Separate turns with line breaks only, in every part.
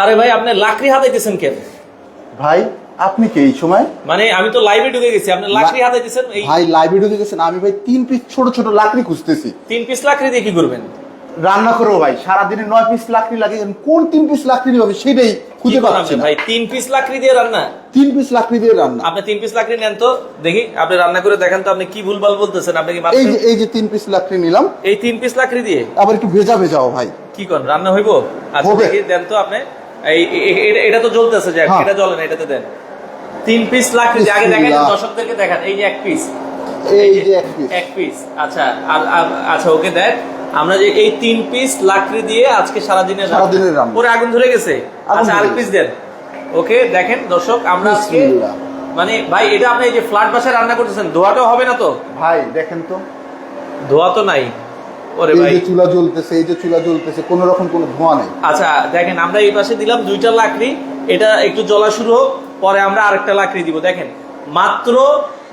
আরে ভাই আপনি লাকড়ি হাতাইতেছেন কেন?
ভাই আপনি কি এই সময়?
মানে আমি তো লাইভে ঢুকে গেছি আপনি লাকড়ি হাতাইতেছেন? এই
ভাই লাইভে ঢুকে গেছেন আমি ভাই তিন পিস ছোট ছোট লাকড়ি খুঁজতেছি।
তিন পিস লাকড়ি দিয়ে কি করবেন?
রান্না করব ভাই সারাদিনে নয় পিস লাকড়ি লাগে কোন তিন পিস লাকড়ি হবে সেটাই খুঁজে পাচ্ছি
ভাই তিন পিস লাকড়ি দিয়ে রান্না?
তিন পিস লাকড়ি দিয়ে রান্না।
আপনি তিন পিস লাকড়ি নেন তো দেখি আপনি রান্না করে দেখেন তো আপনি কি ভুলভাল বলতেছেন আপনি কি
এই যে এই যে তিন পিস লাকড়ি নিলাম
এই তিন পিস লাকড়ি দিয়ে?
আবার একটু ভেজা ভেজাও ভাই।
কি করেন রান্না হইব? আচ্ছা দেখি দেন তো আপনি। এটা- এটা তো জ্বলতেছে যাক
হ্যাঁ।
এটা জ্বলে না এটাতে দেন। তিন পিস দিয়ে আগে দেখেন। দর্শকদেরকে দেখান। এই যে এক পিস
এই যে এক পিস
এক পিস আচ্ছা আর আর- আচ্ছা ওকে দেখ আমরা যে এই তিন পিস লাকড়ি দিয়ে আজকে সারাদিনের
সারাদিনের রান্না।
পরে আগুন ধরে গেছে। আচ্ছা আরেক পিস দেন। ওকে দেখেন দর্শক আমরা আজকে মানে ভাই এটা আপনি এই যে ফ্ল্যাট বাসায় রান্না করতেছেন ধোয়াটাও হবে না তো?
ভাই দেখেন তো।
ধোয়া তো নাই। ওরে
এই
ভাই।
যে চুলা জ্বলতেছে এই যে চুলা জ্বলতেছে কোন রকম কোনো ধোঁয়া নেই।
আচ্ছা দেখেন আমরা এই পাশে দিলাম দুইটা লাকড়ি। এটা একটু জ্বলা শুরু হোক পরে আমরা আরেকটা লাকড়ি দিব। দেখেন মাত্র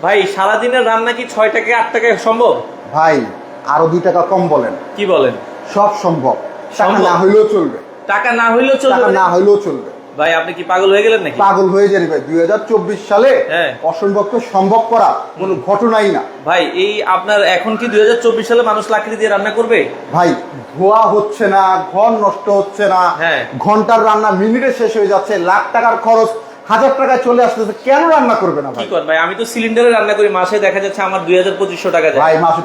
ভাই সারাদিনের রান্না কি ছয় টাকা আট টাকায় সম্ভব?
ভাই আরও দুই টাকা কম বলেন।
কি বলেন?
সব সম্ভব। টাকা না হইলেও চলবে।
টাকা না হইলেও চলবে।
না হইলেও চলবে।
ভাই আপনি কি পাগল হয়ে গেলেন নাকি?
পাগল হয়ে যাবে ভাই। দুই সালে
হ্যাঁ।
অসম্ভবকে সম্ভব করা কোনো ঘটনাই না।
ভাই এই আপনার এখন কি দুই সালে মানুষ লাকড়ি দিয়ে রান্না করবে?
ভাই ধোয়া হচ্ছে না ঘর নষ্ট হচ্ছে না
হ্যাঁ।
ঘণ্টার রান্না মিনিটে শেষ হয়ে যাচ্ছে লাখ টাকার খরচ হাজার টাকা চলে আসতেছে কেন রান্না করবে না
কি
ভাই?
কর ভাই? আমি তো সিলিন্ডারে রান্না করি মাসে দেখা যাচ্ছে আমার দুই হাজার পঁচিশশো টাকা
ভাই মাসে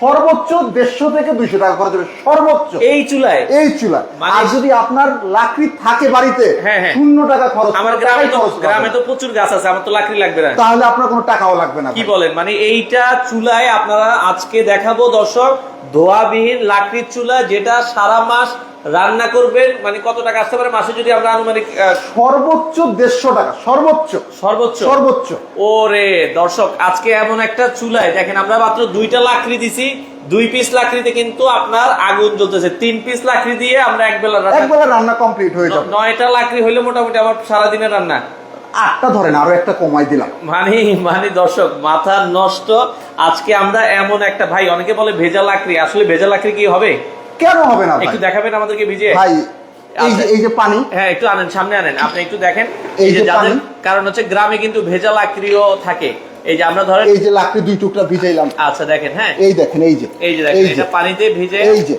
সর্বোচ্চ দেড়শো থেকে দুইশো টাকা খরচ হবে সর্বোচ্চ।
এই চুলায়?
এই চুলা
মানে-
আর যদি আপনার লাকড়ি থাকে বাড়িতে
হ্যাঁ, হ্যাঁ।
শূন্য টাকা খরচ
আমার গ্রামে তো গ্রামে তো প্রচুর গাছ আছে আমার তো লাকড়ি লাগবে না।
তাহলে আপনার কোনো টাকাও লাগবে না
কি বলেন? মানে এইটা চুলায় আপনারা আজকে দেখাবো দর্শক ধোয়াবিহীন লাকড়ির চুলা যেটা সারা মাস রান্না করবেন মানে কত টাকা আসতে পারে? মাসে যদি আমরা আনুমানিক
সর্বোচ্চ দেড়শো টাকা সর্বোচ্চ।
সর্বোচ্চ?
সর্বোচ্চ।
ওরে দর্শক আজকে এমন একটা চুলায় দেখেন আমরা মাত্র দুইটা লাকড়ি দিছি দুই পিস লাকড়িতে কিন্তু আপনার আগুন জ্বলতেছে। তিন পিস লাকড়ি দিয়ে আমরা এক বেলা রান্না
একবেলা রান্না কমপ্লিট হয়ে যাবে।
নয়টা লাকড়ি হইলে মোটামুটি আমার সারাদিনের রান্না।
আটটা ধরেন আরও একটা কমাই দিলাম।
মানে মানে দর্শক মাথা নষ্ট। আজকে আমরা এমন একটা ভাই অনেকে বলে ভেজা লাকড়ি আসলে ভেজা লাকড়ি কি হবে?
কেন হবে না
একটু দেখাবেন আমাদেরকে ভিজে?
ভাই এই যে। এই যে পানি।
হ্যাঁ একটু আনেন সামনে আনেন। আপনি একটু দেখেন।
এই
যে
যে পানি।
কারণ হচ্ছে গ্রামে কিন্তু ভেজা লাকড়িও থাকে। এই যে আমরা ধরেন
এই যে লাকড়ি দুই টুকরা ভিজাইলাম।
আচ্ছা দেখেন হ্যাঁ।
এই দেখেন এই যে।
এই যে দেখেন এটা পানিতে ভিজে
এই যে।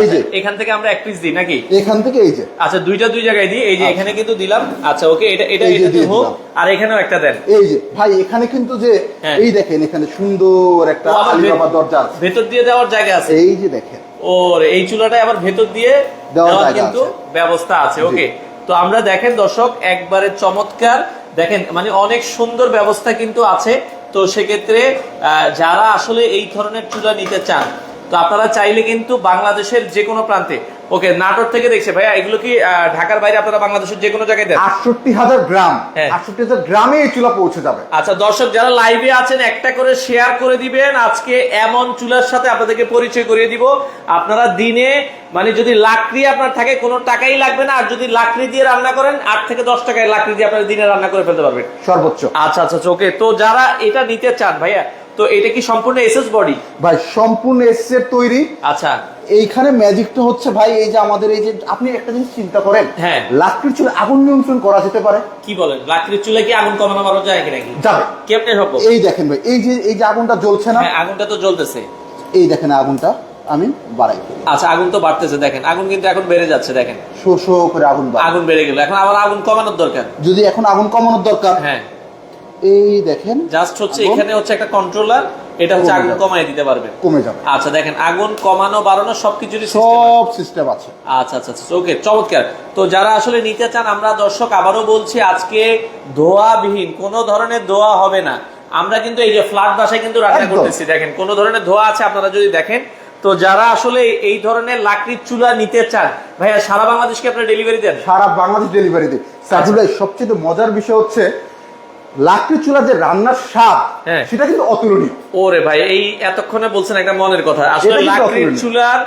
এই যে।
আচ্ছা, এখান থেকে আমরা এক পিস দিই নাকি?
এখান থেকে এই যে।
আচ্ছা দুইটা দুই জায়গায় দিই। এই যে
আচ্ছা।
এখানে কিন্তু দিলাম। আচ্ছা ওকে এটা এটা এটা
দিয়ে
হোক। আর এখানেও একটা দেন।
এই যে। ভাই এখানে কিন্তু যে
হ্যাঁ।
এই দেখেন এখানে সুন্দর একটা আলিবাবা দরজা আছে।
ভেতর দিয়ে দেওয়ার জায়গা আছে।
এই যে দেখেন।
ওর এই চুলাটা আবার ভেতর দিয়ে
দেওয়ার
কিন্তু ব্যবস্থা আছে ওকে? তো আমরা দেখেন দর্শক একবারে চমৎকার। দেখেন মানে অনেক সুন্দর ব্যবস্থা কিন্তু আছে। তো সেক্ষেত্রে আহ, যারা আসলে এই ধরনের চুলা নিতে চান তো আপনারা চাইলে কিন্তু বাংলাদেশের যে কোনো প্রান্তে ওকে নাটোর থেকে দেখছে ভাইয়া এগুলো কি ঢাকার বাইরে আপনারা বাংলাদেশের যে কোনো জায়গায় দেন?
আটষট্টি হাজার গ্রাম।
হ্যাঁ।
আটষট্টি হাজার গ্রামে এই চুলা পৌঁছে যাবে।
আচ্ছা দর্শক যারা লাইভে আছেন একটা করে শেয়ার করে দিবেন। আজকে এমন চুলার সাথে আপনাদেরকে পরিচয় করিয়ে দিব। আপনারা দিনে মানে যদি লাকড়ি আপনার থাকে কোনো টাকাই লাগবে না। আর যদি লাকড়ি দিয়ে রান্না করেন আট থেকে দশ টাকায় লাকড়ি দিয়ে আপনারা দিনে রান্না করে ফেলতে পারবেন।
সর্বোচ্চ।
আচ্ছা আচ্ছা ওকে তো যারা এটা নিতে চান ভাইয়া তো এটা কি সম্পূর্ণ এসএস বডি?
ভাই সম্পূর্ণ এসের তৈরি।
আচ্ছা।
এইখানে ম্যাজিকটা হচ্ছে ভাই এই যে আমাদের এই যে আপনি একটা জিনিস চিন্তা করেন
হ্যাঁ।
লাকড়ির চুলে আগুন নিয়ন্ত্রণ করা যেতে পারে।
কি বলেন? লাকড়ির চুলে কি আগুন কমানো বাড়ানো যায় কি নাকি?
যাবে।
কেমনে সম্ভব?
এই দেখেন ভাই এই যে এই যে আগুনটা জ্বলছে না
হ্যাঁ আগুনটা তো জ্বলতেছে।
এই দেখেন আগুনটা আমি বাড়াই
আচ্ছা আগুন তো বাড়তেছে দেখেন। আগুন কিন্তু এখন বেড়ে যাচ্ছে দেখেন।
শো শো করে আগুন
আগুন বেড়ে গেল। এখন আবার আগুন কমানোর দরকার।
যদি এখন আগুন কমানোর দরকার
হ্যাঁ।
এই দেখেন
জাস্ট হচ্ছে এখানে হচ্ছে একটা কন্ট্রোলার এটা হচ্ছে আগুন। কমাই দিতে পারবে।
কমে যাবে।
আচ্ছা দেখেন আগুন কমানো বাড়ানো সবকিছুরই
সব সিস্টেম আছে।
আচ্ছা আচ্ছা আচ্ছা ওকে চমৎকার। তো যারা আসলে নিতে চান আমরা দর্শক আবারও বলছি আজকে ধোয়াবিহীন কোনো ধরনের ধোয়া হবে না। আমরা কিন্তু এই যে ফ্ল্যাট বাসায় কিন্তু রান্না। করতেছি দেখেন কোনো ধরনের ধোয়া আছে আপনারা যদি দেখেন। তো যারা আসলে এই ধরনের লাকড়ির চুলা নিতে চান ভাইয়া সারা বাংলাদেশকে আপনারা ডেলিভারি দেন?
সারা বাংলাদেশ ডেলিভারি দিই ভাই সবচেয়ে মজার বিষয় হচ্ছে লাকড়ি চুলা যে রান্নার স্বাদ
হ্যাঁ।
সেটা কিন্তু অতুলনীয়।
ওরে ভাই এই এতক্ষণে বলছেন একটা মনের কথা। আসলে লাকড়ির চুলার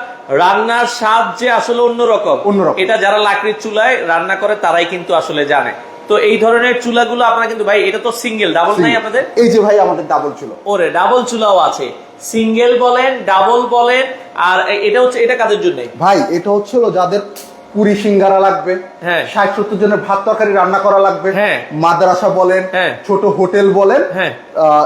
রান্নার স্বাদ যে আসলে অন্যরকম
অন্যরকম।
এটা যারা লাকড়ির চুলায় রান্না করে তারাই কিন্তু আসলে জানে। তো এই ধরনের চুলাগুলো আপনারা কিন্তু ভাই এটা তো সিঙ্গেল ডাবল নাই আপনাদের?
এই যে ভাই আমাদের ডাবল ছিল
ওরে ডাবল চুলাও আছে। সিঙ্গেল বলেন ডাবল বলেন আর এটা হচ্ছে এটা কাদের জন্য?
ভাই এটা হচ্ছে যাদের পুরি সিঙ্গারা লাগবে
হ্যাঁ।
ষাট সত্তর জনের ভাত তরকারি রান্না করা লাগবে
হ্যাঁ।
মাদ্রাসা বলেন
হ্যাঁ।
ছোট হোটেল বলেন।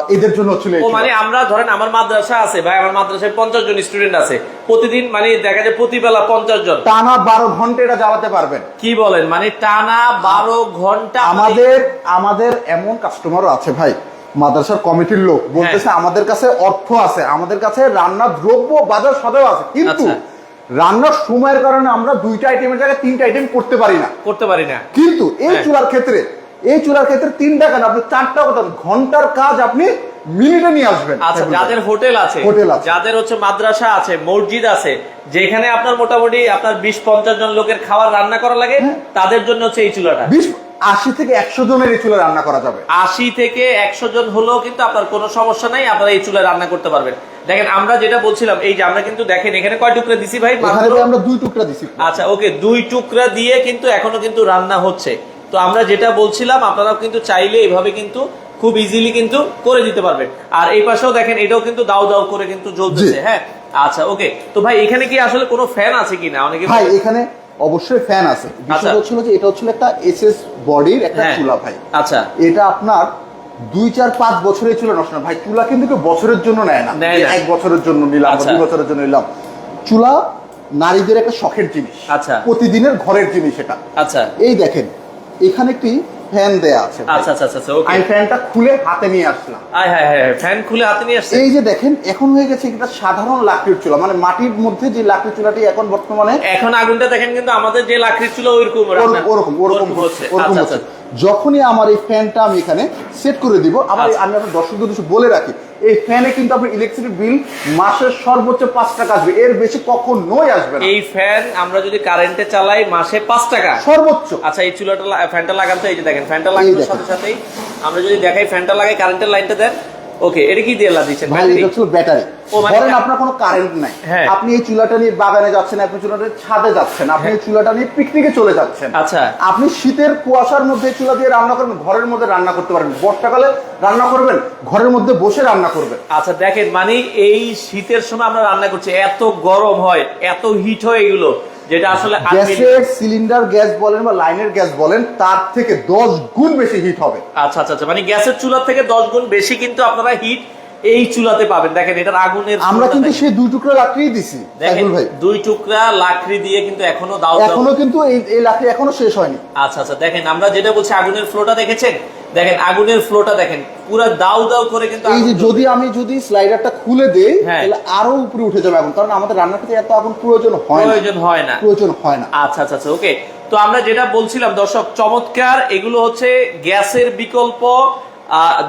এদের জন্য ছিল।
মানে আমরা ধরেন আমার মাদ্রাসা আছে ভাই আমার মাদ্রাসায় পঞ্চাশ জন স্টুডেন্ট আছে প্রতিদিন মানে দেখা যায় প্রতিবেলা পঞ্চাশ জন
টানা বারো ঘণ্টা এটা জ্বালাতে পারবেন
কি বলেন মানে টানা বারো ঘণ্টা মানে-
আমাদের আমাদের এমন কাস্টমারও আছে ভাই মাদ্রাসার কমিটির লোক বলতেছে। আমাদের কাছে অর্থ আছে আমাদের কাছে রান্না দ্রব্য বাজার সদাও আছে কিন্তু
আচ্ছা।
রান্নার সময়ের কারণে আমরা দুইটা আইটেমের জায়গায় তিনটা আইটেম করতে পারি না
করতে পারি না
কিন্তু এই
হ্যাঁ।
চুলার ক্ষেত্রে এই চুলার ক্ষেত্রে তিনটা কেন আপনি চারটা কথা ঘণ্টার কাজ আপনি মিনিটে নিয়ে আসবেন
আচ্ছা যাদের হোটেল আছে
হোটেল আছে।
যাদের হচ্ছে মাদ্রাসা আছে মসজিদ আছে যেখানে আপনার মোটামুটি আপনার বিশ পঞ্চাশ জন লোকের খাবার রান্না করা লাগে
হ্যাঁ।
তাদের জন্য হচ্ছে এই চুলাটা
বিশ আশি থেকে একশো জনের এই চুলা রান্না করা যাবে।
আশি থেকে একশো জন হলেও কিন্তু আপনার কোনো সমস্যা নাই আপনারা এই চুলায় রান্না করতে পারবেন। দেখেন আমরা যেটা বলছিলাম এই যে আমরা কিন্তু দেখেন এখানে কয় টুকরা দিছি ভাই?
আমরা দুই টুকরা দিছি।
আচ্ছা ওকে দুই টুকরা দিয়ে কিন্তু এখনও কিন্তু রান্না হচ্ছে। তো আমরা যেটা বলছিলাম আপনারাও কিন্তু চাইলে এইভাবে কিন্তু খুব ইজিলি কিন্তু করে দিতে পারবেন। আর এই পাশেও দেখেন এটাও কিন্তু দাও দাও করে কিন্তু জ্বলতেছে হ্যাঁ? আচ্ছা ওকে তো ভাই এখানে কি আসলে কোনো ফ্যান আছে কিনা? অনেকে
ভাই এখানে অবশ্যই ফ্যান আছে।
আচ্ছা।
বিষয় হচ্ছিল যে এটা হচ্ছিল একটা এসএস বডির একটা
হ্যাঁ।
চুলা ভাই।
আচ্ছা।
এটা আপনার দুই চার পাঁচ বছরের চুলা নষ্ট না। ভাই চুলা কিন্তু কেউ বছরের জন্য নেয় না। এক বছরের জন্য নিলাম
আচ্ছা।
দুই বছরের জন্য নিলাম। চুলা নারীদের একটা শখের জিনিস।
আচ্ছা।
প্রতিদিনের ঘরের জিনিস এটা।
আচ্ছা।
এই দেখেন এখানে একটি ফ্যান দেয়া আছে
আচ্ছা আচ্ছা আচ্ছা ওকে
আমি ফ্যানটা খুলে হাতে নিয়ে আসলাম।
আয় হ্যাঁ হ্যাঁ ফ্যান খুলে হাতে নিয়ে আসছে।
এই যে দেখেন এখন হয়ে গেছে এটা সাধারণ লাকড়ির চুলা। মানে মাটির মধ্যে যে লাকড়ির চুলাটি এখন বর্তমানে
এখন আগুনটা দেখেন কিন্তু আমাদের যে লাকড়ির চুলা ওইরকম
ওর- ওরকম ওরকম হচ্ছে। ওরকম
আচ্ছা
হচ্ছে।
আচ্ছা।
যখনই আমার এই ফ্যানটা আমি এখানে সেট করে দিব আবার
আচ্ছা।
আমি আপনার দর্শকদের কিছু বলে রাখি এই ফ্যানে কিন্তু আপনার ইলেকট্রিক বিল মাসের সর্বোচ্চ পাঁচ টাকা আসবে এর বেশি কখনোই আসবে না
এই ফ্যান আমরা যদি কারেন্টে চালাই মাসে পাঁচ টাকা
সর্বোচ্চ
আচ্ছা এই চুলাটা ফ্যানটা লাগান তো এই যে দেখেন ফ্যানটা লাগানোর। সাথে সাথেই আমরা যদি দেখাই ফ্যানটা লাগাই কারেন্টের লাইনটা দেন ওকে এটা কি দিয়ে
ভাই এটা ব্যাটারি
মানে
ধরেন আপনার কোনো কারেন্ট নাই।
হ্যাঁ।
আপনি এই চুলাটা নিয়ে বাগানে যাচ্ছেন আপনি চুলাটা ছাদে যাচ্ছেন আপনি এই চুলাটা নিয়ে পিকনিকে চলে যাচ্ছেন।
আচ্ছা।
আপনি শীতের কুয়াশার মধ্যে চুলা দিয়ে রান্না করবেন ঘরের মধ্যে রান্না করতে পারবেন। বর্ষাকালে রান্না করবেন ঘরের মধ্যে বসে রান্না করবেন।
আচ্ছা দেখেন মানে এই শীতের সময় আমরা রান্না করছি এত গরম হয় এত হিট হয় এগুলো। যেটা আসলে
গ্যাসের সিলিন্ডার গ্যাস বলেন বা লাইনের গ্যাস বলেন তার থেকে দশ গুণ বেশি হিট হবে।
আচ্ছা আচ্ছা আচ্ছা। মানে গ্যাসের চুলার থেকে দশ গুণ বেশি কিন্তু আপনারা হিট এই চুলাতে পাবেন। দেখেন এটার আগুনের
আমরা কিন্তু সেই দুই টুকরা লাকড়ি দিছি
দেখেন
ভাই।
দুই টুকরা লাকড়ি দিয়ে কিন্তু এখনও দাও দাও।
এখনও কিন্তু এই এই লাকড়ি এখনও শেষ হয়নি।
আচ্ছা আচ্ছা দেখেন আমরা যেটা বলছি আগুনের ফ্লোটা দেখেছেন? দেখেন আগুনের ফ্লোটা দেখেন পুরো দাউ দাউ করে কিন্তু
এই যে যদি আমি যদি স্লাইডারটা খুলে দেই
হ্যাঁ।
তাহলে আরও উপরে উঠে যাবে আগুন কারণ আমাদের রান্নার ক্ষেত্রে এত আগুন প্রয়োজন হয় না।
প্রয়োজন হয় না।
প্রয়োজন হয় না।
আচ্ছা আচ্ছা আচ্ছা ওকে। তো আমরা যেটা বলছিলাম দর্শক চমৎকার এগুলো হচ্ছে গ্যাসের বিকল্প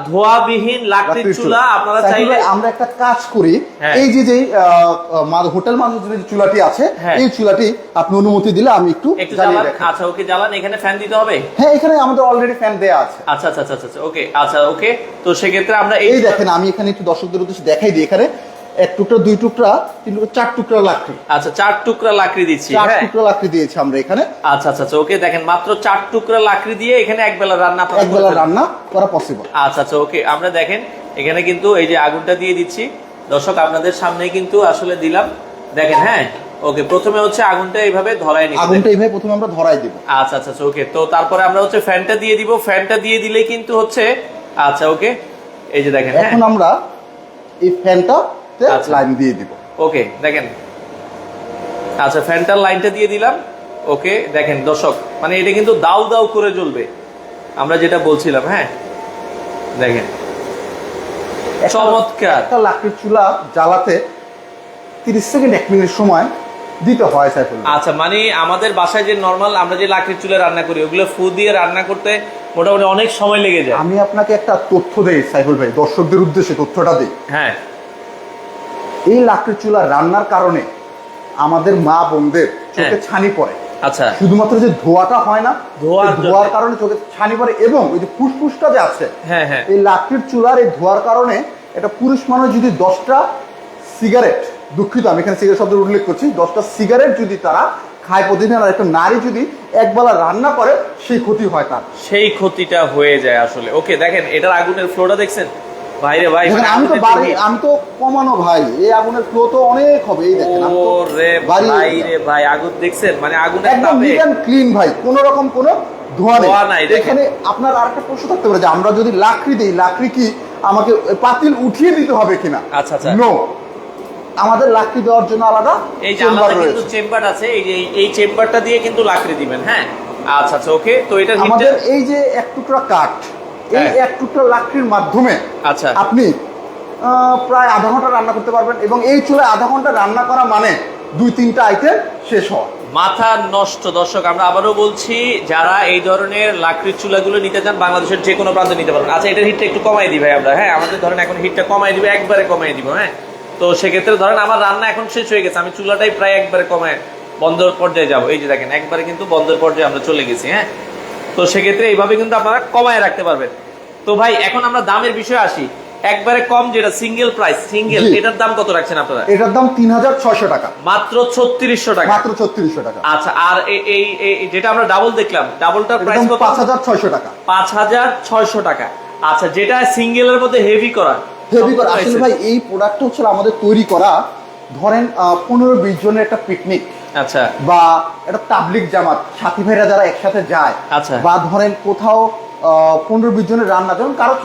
ধোঁয়াবিহীন লাকড়ির চুলা আপনারা চাইলে
আমরা একটা কাজ করি
হ্যাঁ।
এই যে যে হোটেল মানুষের যে চুলাটি আছে
হ্যাঁ।
এই চুলাটি আপনি অনুমতি দিলে আমি একটু
আচ্ছা ওকে জ্বালান। এখানে ফ্যান দিতে হবে?
হ্যাঁ এখানে আমাদের অলরেডি ফ্যান দেয়া আছে।
আচ্ছা আচ্ছা আচ্ছা আচ্ছা ওকে। আচ্ছা ওকে। তো সেক্ষেত্রে আমরা এই
দেখেন আমি এখানে একটু দর্শকদের উদ্দেশ্যে দেখাই দিই এখানে। এক টুকরা দুই টুকরা তিন টুকরা চার টুকরা লাকড়ি।
আচ্ছা চার টুকরা লাকড়ি দিচ্ছি
চার
হ্যাঁ।
টুকরা লাকড়ি দিয়েছি আমরা এখানে।
আচ্ছা আচ্ছা আচ্ছা ওকে দেখেন মাত্র চার টুকরা লাকড়ি দিয়ে এখানে এক বেলা রান্না
এক বেলা রান্না করা পসিবল
আচ্ছা আচ্ছা ওকে আমরা দেখেন এখানে কিন্তু এই যে আগুনটা দিয়ে দিচ্ছি। দর্শক আপনাদের সামনে কিন্তু আসলে দিলাম। দেখেন হ্যাঁ ওকে প্রথমে হচ্ছে আগুনটা এইভাবে ধরাই নিচ্ছি
আগুনটা এইভাবে প্রথমে আমরা ধরাই দিব।
আচ্ছা আচ্ছা ওকে তো তারপরে আমরা হচ্ছে ফ্যানটা দিয়ে দিব। ফ্যানটা দিয়ে দিলেই কিন্তু হচ্ছে আচ্ছা ওকে এই যে দেখেন হ্যাঁ।
এখন আমরা এই ফ্যানটা
আচ্ছা।
লাইন দিয়ে দিব।
ওকে দেখেন। আচ্ছা ফ্যানটার লাইনটা দিয়ে দিলাম। ওকে দেখেন দর্শক মানে এটা কিন্তু দাউ দাউ করে জ্বলবে। আমরা যেটা বলছিলাম হ্যাঁ? দেখেন। চমৎকার।
একটা লাকড়ির চুলা জ্বালাতে তিরিশ সেকেন্ড এক মিনিট সময় দিতে হয় সাইফুল
আচ্ছা মানে আমাদের বাসায় যে নর্মাল আমরা যে লাকড়ির চুলে রান্না করি ওগুলো ফু দিয়ে রান্না করতে মোটামুটি অনেক সময় লেগে যায়।
আমি আপনাকে একটা তথ্য দেই সাইফুল ভাই দর্শকদের উদ্দেশ্যে তথ্যটা দিই।
হ্যাঁ।
এই লাকড়ির চুলা রান্নার কারণে আমাদের মা বোনদের চোখে
হ্যাঁ।
ছানি পড়ে।
আচ্ছা।
শুধুমাত্র যে ধোয়াটা হয় না
ধোঁয়ার
এই ধোয়ার কারণে চোখে ছানি পড়ে এবং ওই যে ফুসফুসটা যে আছে
হ্যাঁ হ্যাঁ।
এই লাকড়ির চুলার এই ধোয়ার কারণে একটা পুরুষ মানুষ যদি দশটা সিগারেট দুঃখিত আমি এখানে সিগারেট শব্দের উল্লেখ করছি দশটা সিগারেট যদি তারা খায় প্রতিদিন আর একটা নারী যদি একবেলা রান্না করে সেই ক্ষতি হয় তার।
সেই ক্ষতিটা হয়ে যায় আসলে। ওকে দেখেন এটার আগুনের ফ্লোটা দেখছেন? ভাইরে ভাই
আমি তো বাড়ি আমি তো কমানো ভাই। এই আগুনের ফ্লো তো অনেক হবে এই দেখেন
ওরে ভাই রে ভাই আগুন দেখছেন? মানে আগুনের
একদম
তাপে।
ক্লিন ভাই কোনো রকম কোনো ধোঁয়া
ধোঁয়া নাই,
নেই এখানে আপনার আরেকটা প্রশ্ন থাকতে পারে যে আমরা যদি লাকড়ি দিই লাকড়ি কি আমাকে পাতিল উঠিয়ে দিতে হবে কিনা?
আচ্ছা, আচ্ছা।
নো আমাদের লাকড়ি দেওয়ার জন্য আলাদা
এই যে
চেম্বার
আলাদা কিন্তু চেম্বার আছে এই যে এই- এই চেম্বারটা দিয়ে কিন্তু লাকড়ি দিবেন হ্যাঁ? আচ্ছা আচ্ছা ওকে তো এটা
আমাদের এই যে এক টুকরা কাঠ এই
হ্যাঁ।
এক টুকরা লাকড়ির মাধ্যমে
আচ্ছা।
আপনি প্রায় আধা ঘণ্টা রান্না করতে পারবেন এবং এই চুলায় আধা ঘণ্টা রান্না করা মানে দুই তিনটা আইটেম শেষ হওয়া।
মাথা নষ্ট। দর্শক আমরা আবারও বলছি যারা এই ধরনের লাকড়ির চুলাগুলো নিতে চান বাংলাদেশের যে কোনো প্রান্তে নিতে পারবেন। আচ্ছা এটার হিটটা একটু কমাই ভাই আমরা। হ্যাঁ আমাদের ধরেন এখন হিটটা কমাই দিবে একবারে কমাই দিব হ্যাঁ? তো সেক্ষেত্রে ধরেন আমার রান্না এখন শেষ হয়ে গেছে আমি চুলাটাই প্রায় একবারে কমায় বন্ধর পর্যায়ে যাব। এই যে দেখেন একবারে কিন্তু বন্ধের পর্যায়ে আমরা চলে গেছি হ্যাঁ? তো সেক্ষেত্রে এইভাবে কিন্তু আপনারা কমায় রাখতে পারবেন। তো ভাই এখন আমরা দামের বিষয়ে আসি। একবারে কম যেটা সিঙ্গেল প্রাইস সিঙ্গেল এটার দাম কত রাখছেন আপনারা?
এটার দাম তিন হাজার ছয়শো টাকা।
মাত্র ছত্রিশশো টাকা।
মাত্র ছত্রিশশো টাকা।
আচ্ছা আর এই- যেটা আমরা ডাবল দেখলাম ডাবলটার প্রাইস কত?
পাঁচ হাজার ছয়শো টাকা।
পাঁচ হাজার ছয়শো টাকা। আচ্ছা যেটা সিঙ্গেলের মধ্যে হেভি করা
হেভি করে। আসলে ভাই এই প্রোডাক্টটা হচ্ছে আমাদের তৈরি করা ধরেন পনেরো বিশ জনের একটা পিকনিক
আচ্ছা
বা একটা তাবলিক জামাত সাথী ভাইরা যারা একসাথে যায়
আচ্ছা।
বা ধরেন কোথাও পনেরো বিশ জনের রান্না যেমন কারও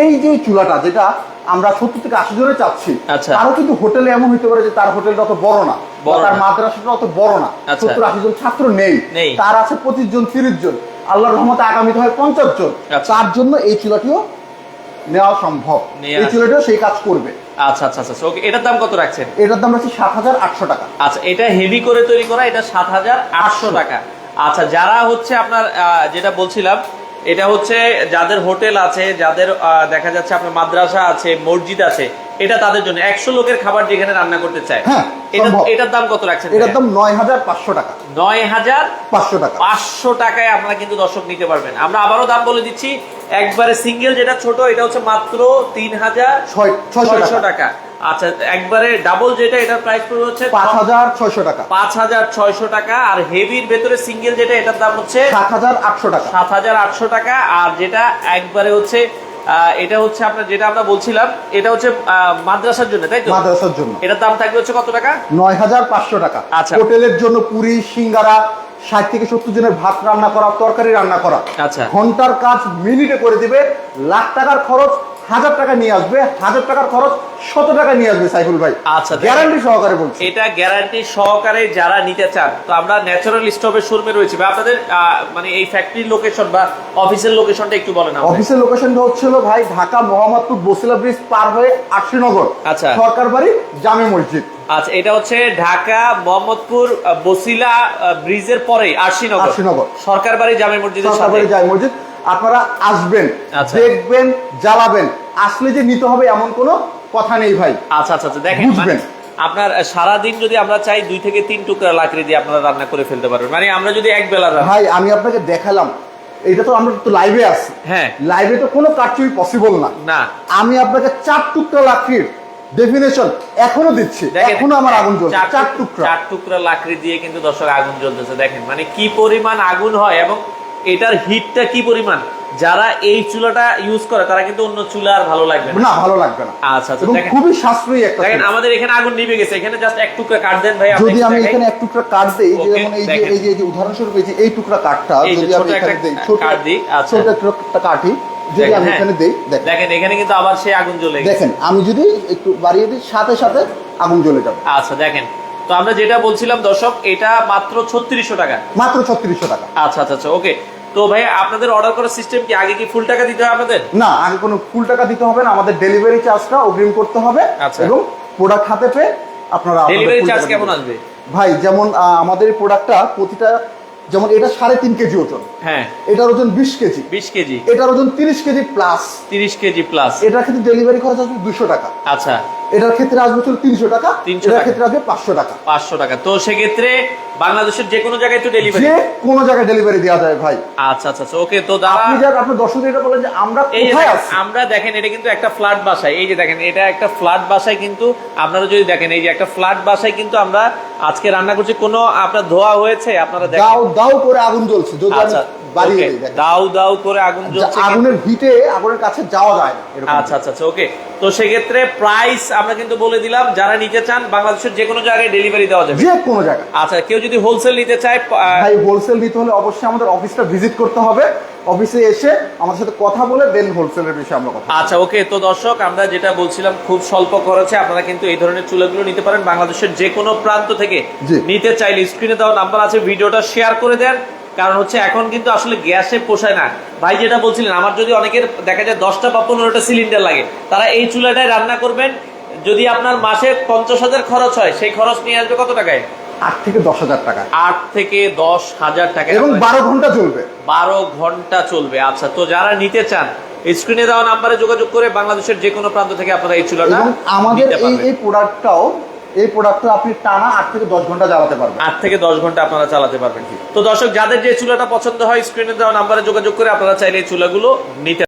এই যে চুলাটা যেটা আমরা সত্তর থেকে আশি জনে চাচ্ছি
আচ্ছা।
কারও কিন্তু হোটেলে এমন হতে পারে যে তার হোটেলটা অত বড় না বা তার মাদ্রাসাটা অত বড় না
আচ্ছা।
সত্তর আশি জন ছাত্র নেই
নেই।
তার আছে পঁচিশ জন তিরিশ জন আল্লাহর রহমতে আগামীতে হয় পঞ্চাশ জন
আচ্ছা।
তার জন্য এই চুলাটিও নেওয়া সম্ভব। এই চুলাটা সেই কাজ করবে।
আচ্ছা আচ্ছা আচ্ছা। ওকে এটার দাম কত রাখছেন?
এটার দাম রাখছি সাত হাজার আটশো টাকা।
আচ্ছা এটা হেভি করে তৈরি করা এটা সাত হাজার আটশো। টাকা। আচ্ছা যারা হচ্ছে আপনার আহ, যেটা বলছিলাম এটা হচ্ছে যাদের হোটেল আছে যাদের দেখা যাচ্ছে আপনার মাদ্রাসা আছে মসজিদ আছে এটা তাদের জন্য। একশো লোকের খাবার যেখানে রান্না করতে চায়।
হ্যাঁ,
এটা এটার দাম কত রাখছেন
এটার দাম নয় হাজার পাঁচশো টাকা।
নয় হাজার
পাঁচশো টাকা
পাঁচশো টাকায় আপনারা কিন্তু দর্শক নিতে পারবেন। আমরা আবারও দাম বলে দিচ্ছি একবারে সিঙ্গেল যেটা ছোট এটা হচ্ছে মাত্র তিন হাজার
ছয়- ছয়শো
ছয়শো
টাকা।
আচ্ছা একবারে ডাবল যেটা এটার প্রাইস পড়বে হচ্ছে
পাঁচ হাজার ছয়শো টাকা।
পাঁচ হাজার ছয়শো টাকা আর হেভির ভেতরে সিঙ্গেল যেটা এটার দাম হচ্ছে
সাত হাজার আটশো টাকা।
সাত হাজার আটশো টাকা আর যেটা একবারে হচ্ছে এটা হচ্ছে আপনার যেটা আমরা বলছিলাম এটা হচ্ছে মাদ্রাসার জন্য তাই তো?
মাদ্রাসার জন্য।
এটার দাম থাকবে হচ্ছে কত টাকা?
নয় হাজার পাঁচশো টাকা।
আচ্ছা।
হোটেলের জন্য পুরি সিঙ্গারা ষাট থেকে সত্তর জনের ভাত রান্না করা তরকারি রান্না করা।
আচ্ছা।
ঘণ্টার কাজ মিনিটে করে দিবে লাখ টাকার খরচ হাজার টাকা নিয়ে আসবে হাজার টাকার খরচ শত টাকা নিয়ে আসবে সাইফুল ভাই।
আচ্ছা,
গ্যারান্টি সহকারে বলছি।
এটা গ্যারান্টি সহকারে যারা নিতে চান তো আমরা ন্যাচারাল স্টপের শোরুমে রয়েছি। বা আপনাদের মানে এই ফ্যাক্টরির লোকেশন বা অফিসের লোকেশনটা একটু বলেন।
অফিসের লোকেশনটা হচ্ছিল ভাই ঢাকা মোহাম্মদপুর বসিলা ব্রিজ পার হয়ে আশিনগর
আচ্ছা।
সরকার বাড়ি জামে মসজিদ।
আচ্ছা এটা হচ্ছে ঢাকা মোহাম্মদপুর বসিলা ব্রিজের পরে আরশিনগর
আরশিনগর।
সরকার বাড়ি জামে মসজিদের সাথে।
বাড়ি জামে মসজিদ। আপনারা আসবেন
আচ্ছা।
দেখবেন জ্বালাবেন। আসলে যে নিতে হবে এমন কোনো কথা নেই ভাই।
আচ্ছা আচ্ছা আচ্ছা দেখেন
বুঝবেন।
মানে আপনার সারা দিন যদি আমরা চাই দুই থেকে তিন টুকরা লাকড়ি দিয়ে আপনারা রান্না করে ফেলতে পারবেন। মানে আমরা যদি এক বেলা
ভাই আমি আপনাকে দেখালাম। এটা তো আমরা তো লাইভে আছি।
হ্যাঁ।
লাইভে তো কোনো কাটছুই পসিবল না।
না।
আমি আপনাকে চার টুকরা লাকড়ির ডেফিনেশন এখনও দিচ্ছি। এখনও আমার আগুন জ্বলছে।
চার
টুকরা।
চার টুকরা লাকড়ি দিয়ে কিন্তু দর্শক আগুন জ্বলতেছে। দেখেন মানে কি পরিমাণ আগুন হয় এবং এটার হিটটা কি পরিমাণ? যারা এই চুলাটা ইউজ করে তারা কিন্তু অন্য চুলা আর ভালো লাগবে না।
ভালো লাগবে না।
আচ্ছা আচ্ছা দেখেন।
খুবই সাশ্রয়ী একটা
দেখেন আমাদের এখানে আগুন নিভে গেছে। এখানে জাস্ট এক টুকরা কাট দেন ভাই
যদি আমি এখানে এক টুকরা কাঠ দেই
Okay,
যেমন এই যে এই যে এই যে উদাহরণস্বরূপ এই যে এই টুকরা
যে
যদি আমি এখানে দেই ছোট
কাঠ দিই, আচ্ছা।
ছোট একটা কাঠি যদি আমি
হ্যাঁ।
এখানে দেই দেখেন।
দেখেন এখানে কিন্তু আবার সেই আগুন জ্বলে গেছে।
দেখেন আমি যদি একটু বাড়িয়ে দিই সাথে সাথে আগুন জ্বলে যাবে।
আচ্ছা দেখেন। তো আমরা যেটা বলছিলাম দর্শক এটা মাত্র ছত্রিশশো টাকা।
মাত্র ছত্রিশশো টাকা।
আচ্ছা আচ্ছা আচ্ছা ওকে। তো ভাই আপনাদের অর্ডার করার সিস্টেম কি আগে কি ফুল টাকা দিতে হবে আপনাদের?
না আগে কোনো ফুল টাকা দিতে হবে না। আমাদের ডেলিভারি চার্জটা অগ্রিম করতে হবে
আচ্ছা।
এবং প্রোডাক্ট হাতে পেয়ে আপনারা
ডেলিভারি চার্জ কেমন আসবে?
ভাই যেমন আমাদের প্রোডাক্টটা প্রতিটা যেমন এটা সাড়ে তিন কেজি ওজন।
হ্যাঁ।
এটার ওজন বিশ কেজি।
বিশ কেজি।
এটার ওজন তিরিশ কেজি প্লাস
তিরিশ কেজি প্লাস
এটার ক্ষেত্রে ডেলিভারি খরচ আসবে দুশো টাকা।
আচ্ছা।
এটার ক্ষেত্রে আসবে চলো তিনশো টাকা
300
এটার ক্ষেত্রে আসবে পাঁচশো টাকা।
পাঁচশো টাকা। তো সেক্ষেত্রে বাংলাদেশের যে কোনো জায়গায় তো ডেলিভারি
যে কোনো জায়গায় ডেলিভারি দেওয়া যায় ভাই।
আচ্ছা আচ্ছা আচ্ছা। ওকে তো দাদা
আপনি যার আপনার দর্শক এটা বলেন যে আমরা কোথায় আছি?
আমরা দেখেন এটা কিন্তু একটা ফ্ল্যাট বাসায়। এই যে দেখেন এটা একটা ফ্ল্যাট বাসায় কিন্তু আপনারা যদি দেখেন এই যে একটা ফ্ল্যাট বাসায় কিন্তু আমরা আজকে রান্না করছি। কোনো আপনার ধোয়া হয়েছে? আপনারা দেখেন।
দাও দাও করে আগুন জ্বলছে। যদি
আচ্ছা। দাউ দাউ করে আগুন জ্বলছে
আগুনের হিটে আগুনের কাছে যাওয়া যায়
আচ্ছা আচ্ছা আচ্ছা ওকে। তো সেক্ষেত্রে প্রাইস আমরা কিন্তু বলে দিলাম যারা নিতে চান বাংলাদেশের যে কোনো জায়গায় ডেলিভারি দেওয়া যাবে।
যে কোনো জায়গায়।
আচ্ছা কেউ যদি হোলসেল নিতে চায়
ভাই হোলসেল নিতে হলে অবশ্যই আমাদের অফিসটা ভিজিট করতে হবে। অফিসে এসে আমাদের সাথে কথা বলে দেন হোলসেলের বিষয়ে আমরা কথা।
আচ্ছা ওকে তো দর্শক আমরা যেটা বলছিলাম খুব স্বল্প খরচে আপনারা কিন্তু এই ধরনের চুলাগুলো নিতে পারেন। বাংলাদেশের যে কোনো প্রান্ত থেকে। নিতে চাইলে স্ক্রিনে দেওয়া নাম্বার আছে ভিডিওটা শেয়ার করে দেন। কারণ হচ্ছে এখন কিন্তু আসলে গ্যাসে পোষায় না। ভাই যেটা বলছিলেন আমার যদি অনেকের দেখা যায় দশটা বা পনেরোটা সিলিন্ডার লাগে তারা এই চুলাটায় রান্না করবেন যদি আপনার মাসে পঞ্চাশ হাজার খরচ হয় সেই খরচ নিয়ে আসবে কত টাকায়?
আট থেকে দশ হাজার টাকা।
আট থেকে দশ হাজার টাকা।
এবং বারো ঘণ্টা চলবে।
বারো ঘণ্টা চলবে। আচ্ছা তো যারা নিতে চান স্ক্রিনে দেওয়া নাম্বারে যোগাযোগ করে বাংলাদেশের যে কোনো প্রান্ত থেকে আপনারা এই চুলাটা
আমাদের এই। এই প্রোডাক্টটাও এই প্রোডাক্টটা আপনি টানা আট থেকে দশ ঘণ্টা জ্বালাতে পারবেন।
আট থেকে দশ ঘণ্টা আপনারা চালাতে পারবেন। তো দর্শক যাদের যে চুলাটা পছন্দ হয় স্ক্রিনে দেওয়া নাম্বারে যোগাযোগ করে আপনারা চাইলে এই চুলাগুলো নিতে